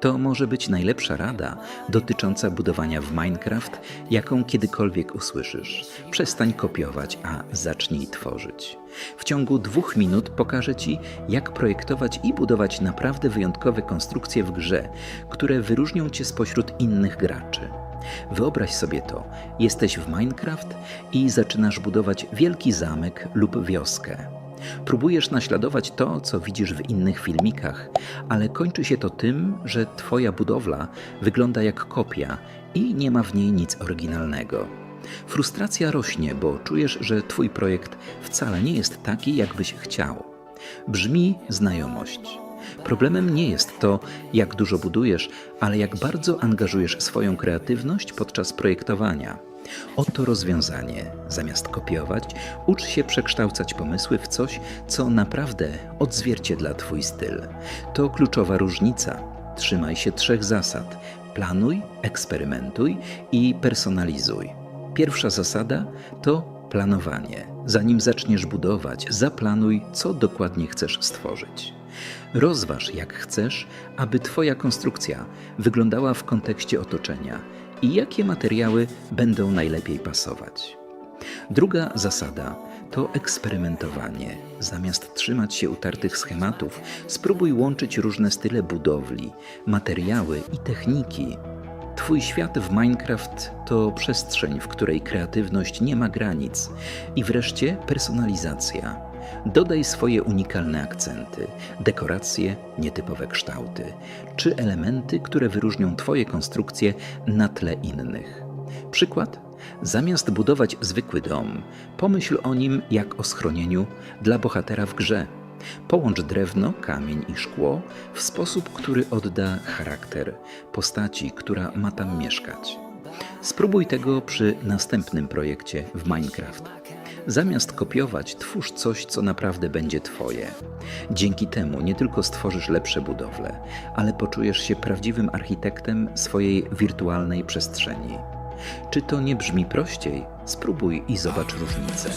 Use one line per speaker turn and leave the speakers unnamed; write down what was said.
To może być najlepsza rada dotycząca budowania w Minecraft, jaką kiedykolwiek usłyszysz. Przestań kopiować, a zacznij tworzyć. W ciągu dwóch minut pokażę Ci, jak projektować i budować naprawdę wyjątkowe konstrukcje w grze, które wyróżnią Cię spośród innych graczy. Wyobraź sobie to: jesteś w Minecraft i zaczynasz budować wielki zamek lub wioskę. Próbujesz naśladować to, co widzisz w innych filmikach, ale kończy się to tym, że Twoja budowla wygląda jak kopia i nie ma w niej nic oryginalnego. Frustracja rośnie, bo czujesz, że Twój projekt wcale nie jest taki, jakbyś chciał. Brzmi znajomość. Problemem nie jest to, jak dużo budujesz, ale jak bardzo angażujesz swoją kreatywność podczas projektowania. Oto rozwiązanie. Zamiast kopiować, ucz się przekształcać pomysły w coś, co naprawdę odzwierciedla Twój styl. To kluczowa różnica. Trzymaj się trzech zasad: planuj, eksperymentuj i personalizuj. Pierwsza zasada to planowanie. Zanim zaczniesz budować, zaplanuj, co dokładnie chcesz stworzyć. Rozważ, jak chcesz, aby Twoja konstrukcja wyglądała w kontekście otoczenia i jakie materiały będą najlepiej pasować. Druga zasada to eksperymentowanie. Zamiast trzymać się utartych schematów, spróbuj łączyć różne style budowli, materiały i techniki. Twój świat w Minecraft to przestrzeń, w której kreatywność nie ma granic. I wreszcie personalizacja. Dodaj swoje unikalne akcenty, dekoracje, nietypowe kształty, czy elementy, które wyróżnią Twoje konstrukcje na tle innych. Przykład? Zamiast budować zwykły dom, pomyśl o nim jak o schronieniu dla bohatera w grze. Połącz drewno, kamień i szkło w sposób, który odda charakter postaci, która ma tam mieszkać. Spróbuj tego przy następnym projekcie w Minecraft. Zamiast kopiować, twórz coś, co naprawdę będzie Twoje. Dzięki temu nie tylko stworzysz lepsze budowle, ale poczujesz się prawdziwym architektem swojej wirtualnej przestrzeni. Czy to nie brzmi prościej? Spróbuj i zobacz różnicę.